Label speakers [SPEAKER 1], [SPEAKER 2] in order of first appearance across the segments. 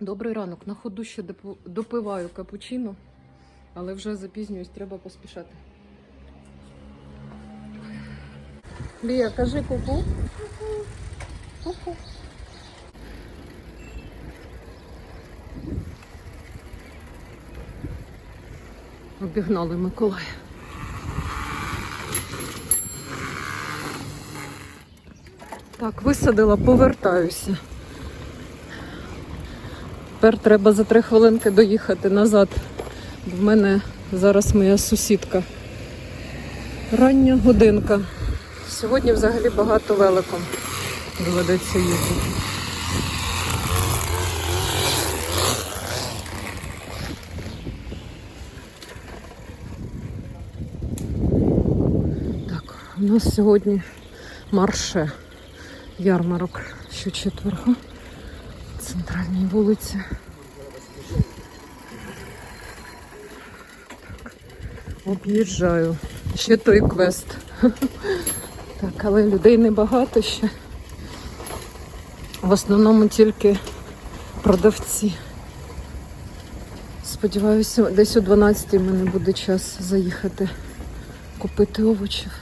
[SPEAKER 1] Добрий ранок. На ходу ще допиваю капучино, але вже запізнююсь, треба поспішати. Лія, кажи ку-ку. Ку-ку. Обігнали Миколая. Так, висадила, повертаюся. Тепер треба за три хвилинки доїхати назад. В мене зараз моя сусідка. Рання годинка. Сьогодні взагалі багато великом доведеться їхати. Так, у нас сьогодні марше ярмарок щочетверга. Центральній вулиці. Об'їжджаю. Ще той квест. Так, але людей небагато ще. В основному тільки продавці. Сподіваюся, десь о 12 в мене буде час заїхати купити овочів.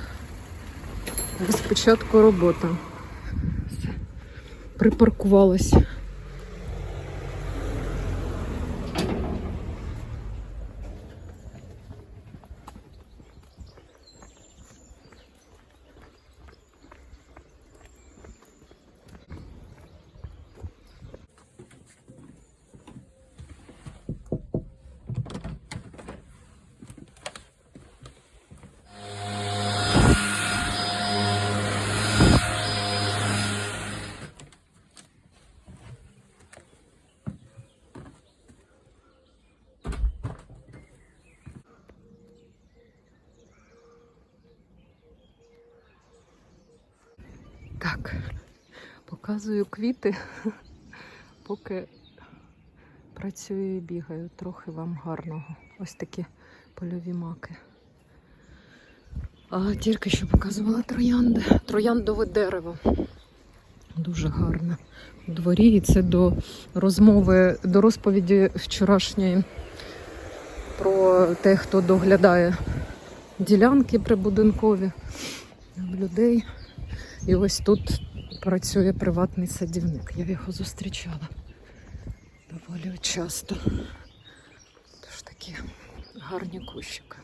[SPEAKER 1] Спочатку робота. Все. Так, показую квіти, поки працюю і бігаю. Трохи вам гарного. Ось такі польові маки. А тільки що показувала троянди. Трояндове дерево. Дуже гарне у дворі. І це до розмови, до розповіді вчорашньої про те, хто доглядає ділянки прибудинкові людей. І ось тут працює приватний садівник. Я його зустрічала доволі часто. Тож такі гарні кущики.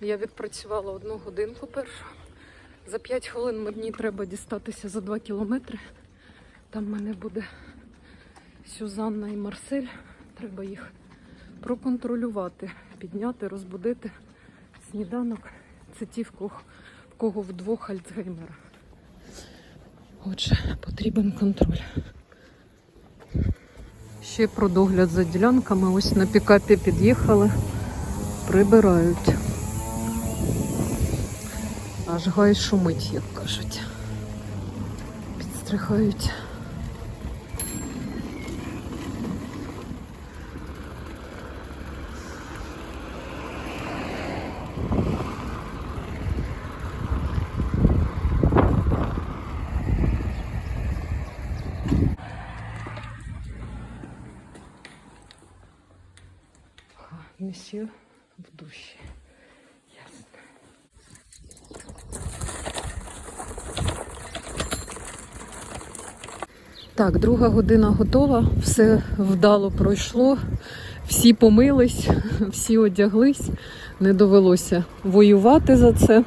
[SPEAKER 1] Я відпрацювала одну годинку першу. За 5 хвилин мені треба дістатися за 2 кілометри. Там в мене буде Сюзанна і Марсель. Треба їх проконтролювати, підняти, розбудити сніданок. Це ті, в кого, в кого вдвох Альцгеймера. Отже, потрібен контроль. Ще про догляд за ділянками. Ось на пікапі під'їхали, прибирають. Аж гай шумить, як кажуть. Підстрихають. Месье в душі. Ясно. Так, друга година готова, все вдало пройшло, всі помились, всі одяглись, не довелося воювати за це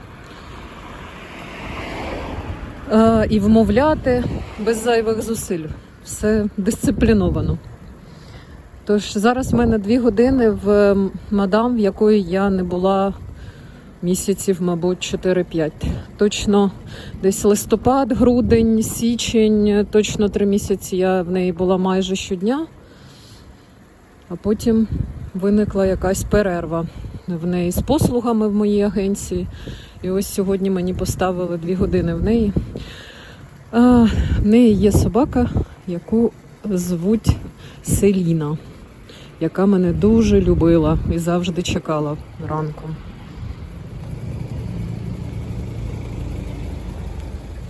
[SPEAKER 1] і вмовляти без зайвих зусиль. Все дисципліновано. Тож зараз в мене дві години в мадам, в якої я не була місяців, мабуть, 4-5. Точно десь листопад, грудень, січень, точно три місяці я в неї була майже щодня, а потім виникла якась перерва в неї з послугами в моїй агенції. І ось сьогодні мені поставили дві години в неї. А, в неї є собака, яку звуть Селіна, яка мене дуже любила і завжди чекала ранком.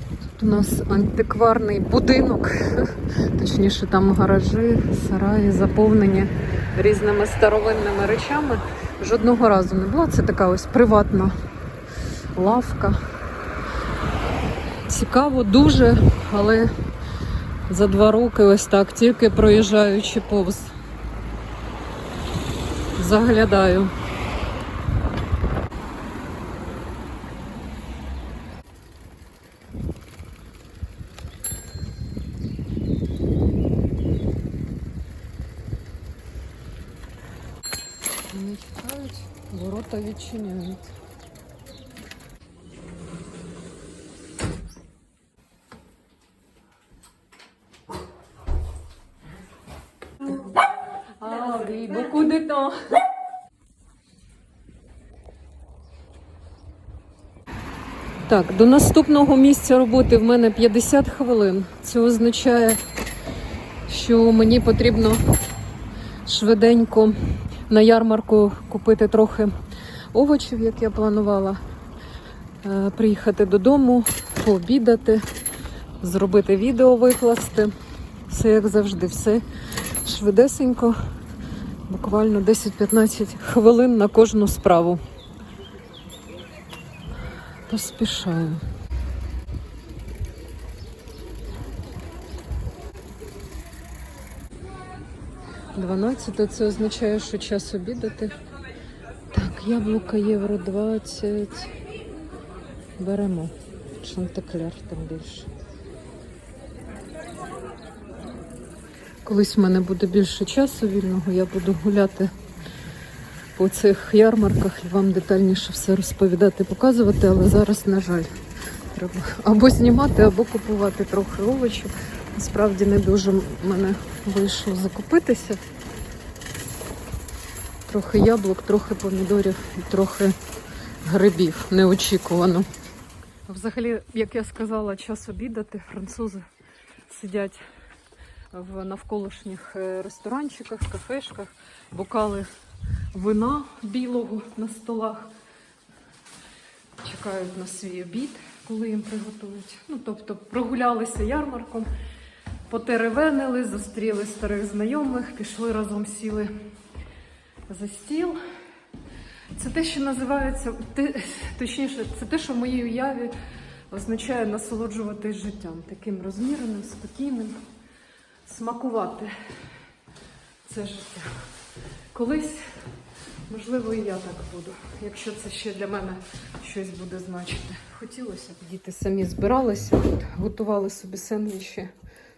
[SPEAKER 1] Тут у нас антикварний будинок, точніше там гаражі, сараї заповнені різними старовинними речами. Жодного разу не була. Це така ось приватна лавка. Цікаво дуже, але за два роки ось так, тільки проїжджаючи повз. Заглядаю. Вони чекають, ворота відчиняють. Ah beaucoup. Так, до наступного місця роботи в мене 50 хвилин. Це означає, що мені потрібно швиденько на ярмарку купити трохи овочів, як я планувала. Е, Приїхати додому, пообідати, зробити відео, викласти. Все як завжди, все швидесенько, буквально 10-15 хвилин на кожну справу. Поспішаю. Дванадцяте це означає, що час обідати. Так, яблука євро 20. Беремо. Шантекляр тим більше. Колись в мене буде більше часу вільного, я буду гуляти по цих ярмарках і вам детальніше все розповідати, показувати, але зараз, на жаль, треба або знімати, або купувати трохи овочів. Насправді не дуже мене вийшло закупитися. Трохи яблук, трохи помідорів і трохи грибів неочікувано. Взагалі, як я сказала, час обідати. Французи сидять в навколишніх е, ресторанчиках, кафешках, бокали вина білого на столах. Чекають на свій обід, коли їм приготують. Ну, тобто прогулялися ярмарком, потеревенили, зустріли старих знайомих, пішли разом сіли за стіл. Це те, що називається, точніше, це те, що в моїй уяві означає насолоджуватись життям, таким розміреним, спокійним, смакувати це життя. Колись, можливо, і я так буду, якщо це ще для мене щось буде значити. Хотілося б. Діти самі збиралися, готували собі сендвічі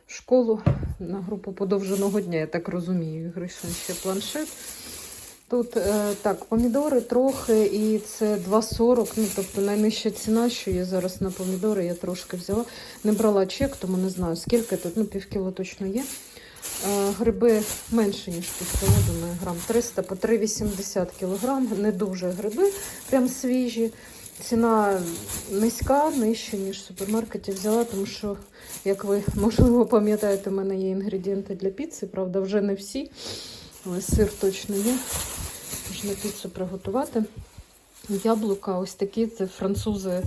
[SPEAKER 1] в школу на групу подовженого дня, я так розумію. Гришин ще планшет. Тут е, так, помідори трохи, і це 2,40. Ну, тобто найнижча ціна, що є зараз на помідори, я трошки взяла. Не брала чек, тому не знаю, скільки тут, ну, півкіло точно є. Е, гриби менше, ніж півкіло, думаю, грам 300 по 3,80 кілограм. Не дуже гриби, прям свіжі. Ціна низька, нижча, ніж в супермаркеті взяла, тому що, як ви можливо пам'ятаєте, в мене є інгредієнти для піци, правда, вже не всі, але сир точно є. Можна піцу приготувати. Яблука ось такі, це французи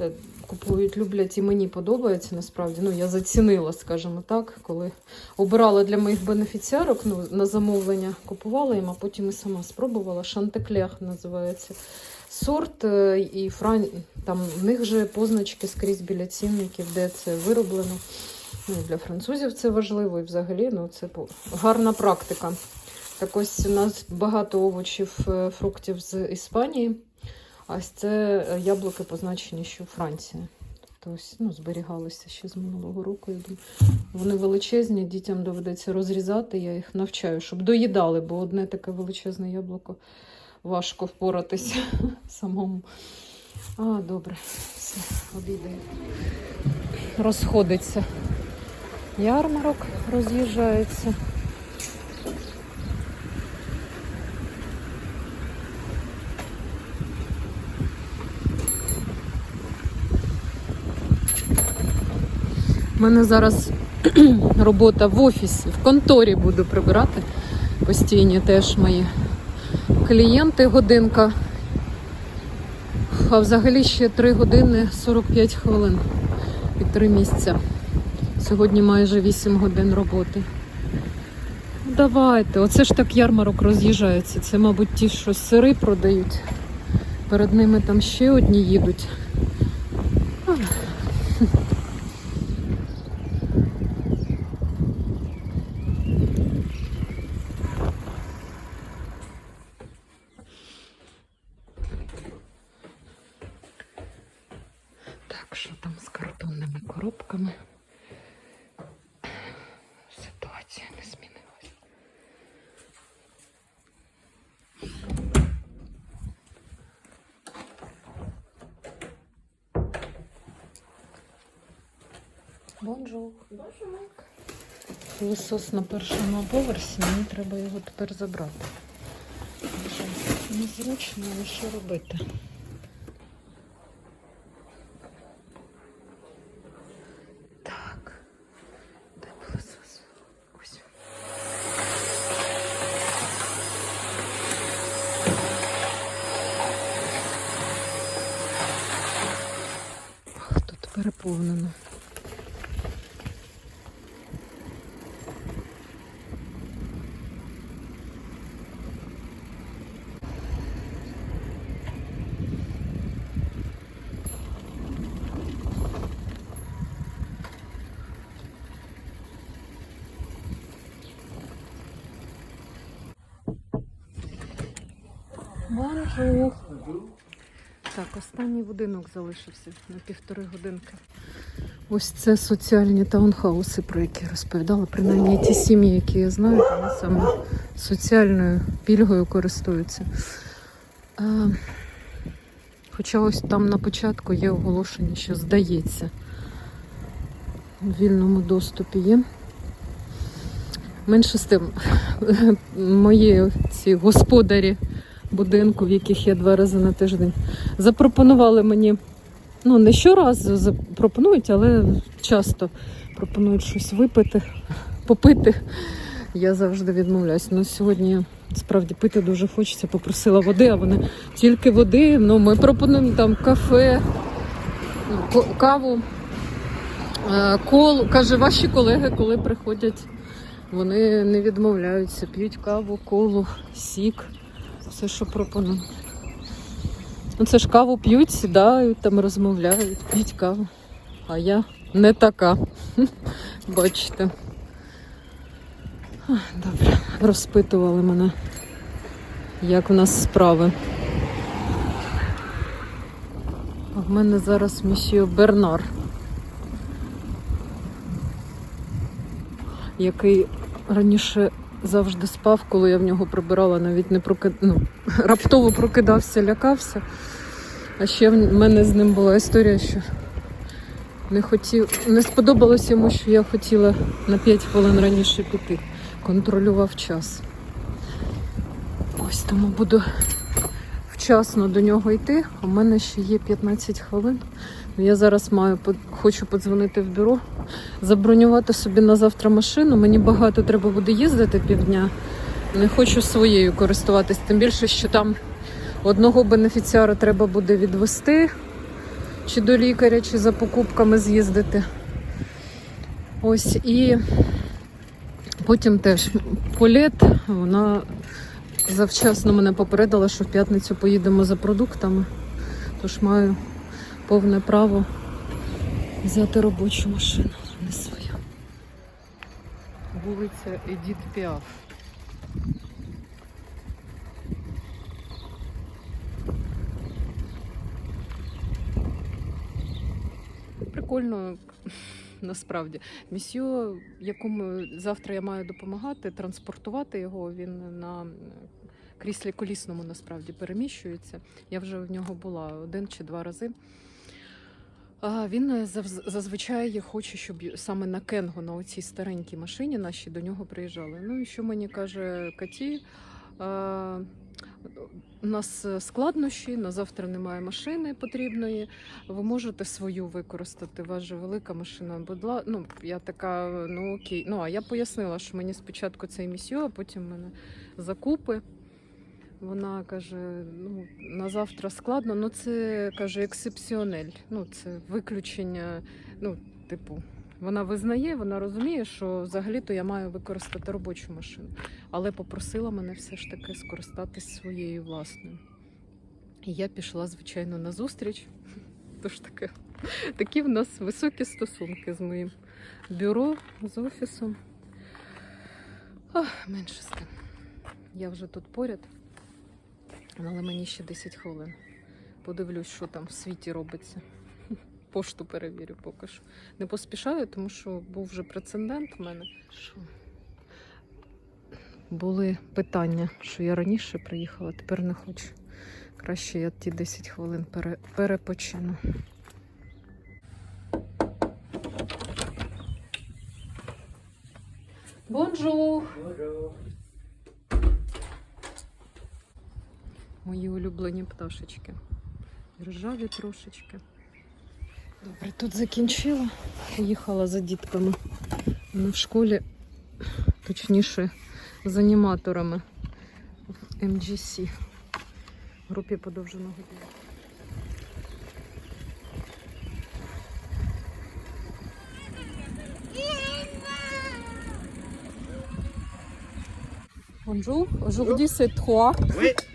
[SPEAKER 1] е, купують, люблять і мені подобається насправді. Ну, я зацінила, скажімо так, коли обирала для моїх бенефіціарок, ну, на замовлення купувала їм, а потім і сама спробувала. Шантеклях називається сорт. е, І фран... там в них же позначки скрізь біля цінників, де це вироблено. Ну, для французів це важливо і взагалі ну, це гарна практика. Так ось у нас багато овочів, е, фруктів з Іспанії. А ось це яблуки позначені, що Франція. Тобто ну, зберігалися ще з минулого року. Я думаю. Вони величезні, дітям доведеться розрізати. Я їх навчаю, щоб доїдали, бо одне таке величезне яблуко важко впоратися самому. А, добре, все, обідаю. Розходиться. Ярмарок роз'їжджається. У мене зараз робота в офісі, в конторі буду прибирати. Постійні теж мої клієнти годинка. А взагалі ще 3 години 45 хвилин під три місця. Сьогодні майже 8 годин роботи. Давайте, оце ж так ярмарок роз'їжджається. Це, мабуть, ті, що сири продають. Перед ними там ще одні їдуть. Ах. Так, що там з картонними коробками? Ситуація не змінилась. Бонжур. Лосос на першому поверсі, мені треба його тепер забрати. Незручно, але що робити? Так. Де пилосос? Ось. Ах, Тут переповнено. Бонжур. Так, останній будинок залишився на півтори годинки. Ось це соціальні таунхауси, про які розповідала. Принаймні ті сім'ї, які я знаю, вони саме соціальною пільгою користуються. А, хоча ось там на початку є оголошення, що здається, в вільному доступі є. Менше з тим, мої ці господарі будинку, в яких я два рази на тиждень, запропонували мені, ну не щоразу запропонують, але часто пропонують щось випити, попити. Я завжди відмовляюсь. Ну сьогодні справді пити дуже хочеться. Попросила води, а вони тільки води. Ну, ми пропонуємо там кафе, ну, каву, е, колу. Каже, ваші колеги, коли приходять, вони не відмовляються, п'ють каву, колу, сік, все, що пропонують. Ну, це ж каву п'ють, сідають, там розмовляють, п'ють каву. А я не така. Бачите. Добре, розпитували мене, як у нас справи. А в мене зараз місіо Бернар, який раніше завжди спав, коли я в нього прибирала, навіть не прокид... ну, раптово прокидався, лякався. А ще в мене з ним була історія, що не хотів, не сподобалось йому, що я хотіла на 5 хвилин раніше піти. Контролював час. Ось тому буду вчасно до нього йти. У мене ще є 15 хвилин. Я зараз маю хочу подзвонити в бюро, забронювати собі на завтра машину. Мені багато треба буде їздити півдня. Не хочу своєю користуватись, тим більше, що там одного бенефіціара треба буде відвести, чи до лікаря, чи за покупками з'їздити. Ось і потім теж політ, вона завчасно мене попередила, що в п'ятницю поїдемо за продуктами. Тож маю повне право взяти робочу машину, не свою. Вулиця Едіт Піаф. Прикольно, насправді. Місьо, якому завтра я маю допомагати, транспортувати його, він на кріслі колісному насправді переміщується. Я вже в нього була один чи два рази. Він зазвичай хоче, щоб саме на Кенго, на оцій старенькій машині наші до нього приїжджали. Ну і що мені каже Каті? У нас складнощі, на завтра немає машини потрібної. Ви можете свою використати. У вас же велика машина. Будь ла... ну, я така, ну окей. Ну а я пояснила, що мені спочатку цей місьо, а потім мене закупи. Вона каже: ну, на завтра складно, ну це каже ексепціонель. Ну, це виключення. Ну, типу, вона визнає, вона розуміє, що взагалі-то я маю використати робочу машину. Але попросила мене все ж таки скористатись своєю власною. І я пішла, звичайно, на зустріч. Тож таке, такі в нас високі стосунки з моїм бюро, з офісом. Ах, менше з тим. Я вже тут поряд, але мені ще 10 хвилин. Подивлюсь, що там в світі робиться. Пошту перевірю поки що. Не поспішаю, тому що був вже прецедент в мене. Що були питання, що я раніше приїхала, тепер не хочу. Краще я ті 10 хвилин пере, перепочину. Бонжур! Мої улюблені пташечки. Ржаві трошечки. Добре, тут закінчила. Поїхала за дітками. Вони в школі, точніше, з аніматорами в MGC. Групі подовженого дня. Bonjour, aujourd'hui c'est 3.
[SPEAKER 2] Oui.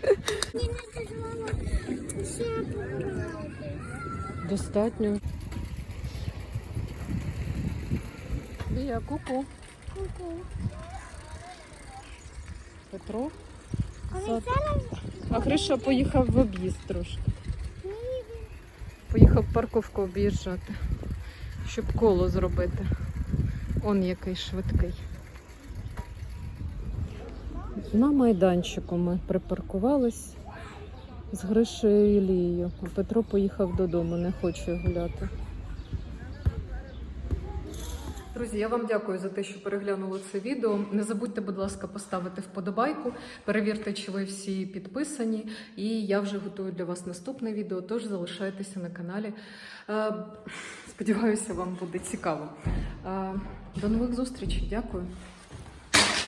[SPEAKER 1] Достатньо. Лія, ку-ку. Петро. Сад. А Гриша поїхав в об'їзд трошки. Поїхав парковку об'їжджати, щоб коло зробити. Он який швидкий. На майданчику ми припаркувались з Гришею і Петро поїхав додому, не хоче гуляти. Друзі, я вам дякую за те, що переглянули це відео. Не забудьте, будь ласка, поставити вподобайку, перевірте, чи ви всі підписані. І я вже готую для вас наступне відео, тож залишайтеся на каналі. Е, Сподіваюся, вам буде цікаво. Е, До нових зустрічей. Дякую.